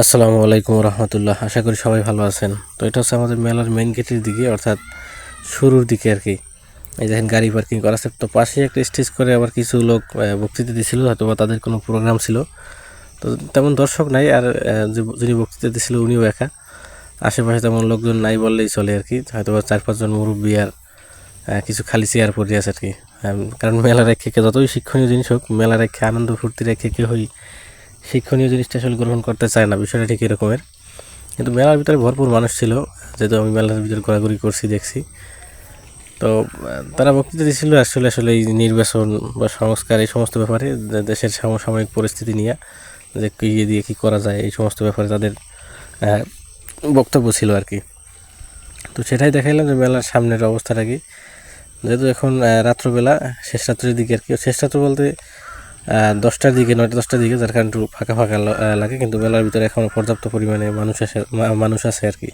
আসসালামু আলাইকুম রহমতুল্লাহ। আশা করি সবাই ভালো আছেন। তো এটা হচ্ছে আমাদের মেলার মেন গেটের দিকে, অর্থাৎ শুরুর দিকে আর কি। এই দেখেন গাড়ি পার্কিং করা আছে। তো পাশে একটা স্টেজ করে আবার কিছু লোক বক্তৃতা দিছিল হয়তো বা তাদের কোনো প্রোগ্রাম ছিল। তো তেমন দর্শক নাই, আর যিনি বক্তৃতা দিছিল উনিও একা। আশেপাশে তেমন লোকজন নাই বললেই চলে আর কি। হয়তো বা চার পাঁচজন মুরব্বী আর কিছু খালি চেয়ার পড়ে আছে আর কি। কারণ মেলা রেখে যতই শিক্ষণীয় জিনিস হোক মেলা রেখে আনন্দ ফুর্তি রেখে কেউই শিক্ষণীয় জিনিসটা আসলে গ্রহণ করতে চায় না, বিষয়টা ঠিক এরকমের। কিন্তু মেলার ভিতরে ভরপুর মানুষ ছিল, যেহেতু আমি মেলার ভিতরে ঘোরাঘুরি করছি, দেখছি। তো তারা বক্তৃতা দিয়েছিল আসলে আসলে এই নির্বাচন বা সংস্কার, এই সমস্ত ব্যাপারে দেশের সমসাময়িক পরিস্থিতি নিয়ে, যে কী দিয়ে কী করা যায়, এই সমস্ত ব্যাপারে তাদের বক্তব্য ছিল আর কি। তো সেটাই দেখাইলাম যে মেলার সামনের অবস্থাটা কি। যেহেতু এখন রাত্রবেলা, শেষ রাত্রের দিকে আর কি। শেষ রাত্র বলতে দশটার দিকে, নয়টা, দশটার দিকে যার কারণে একটু ফাঁকা ফাঁকা লাগে, কিন্তু মেলার ভিতরে এখনও পর্যাপ্ত পরিমাণে মানুষ আসে মানুষ আছে আর কি।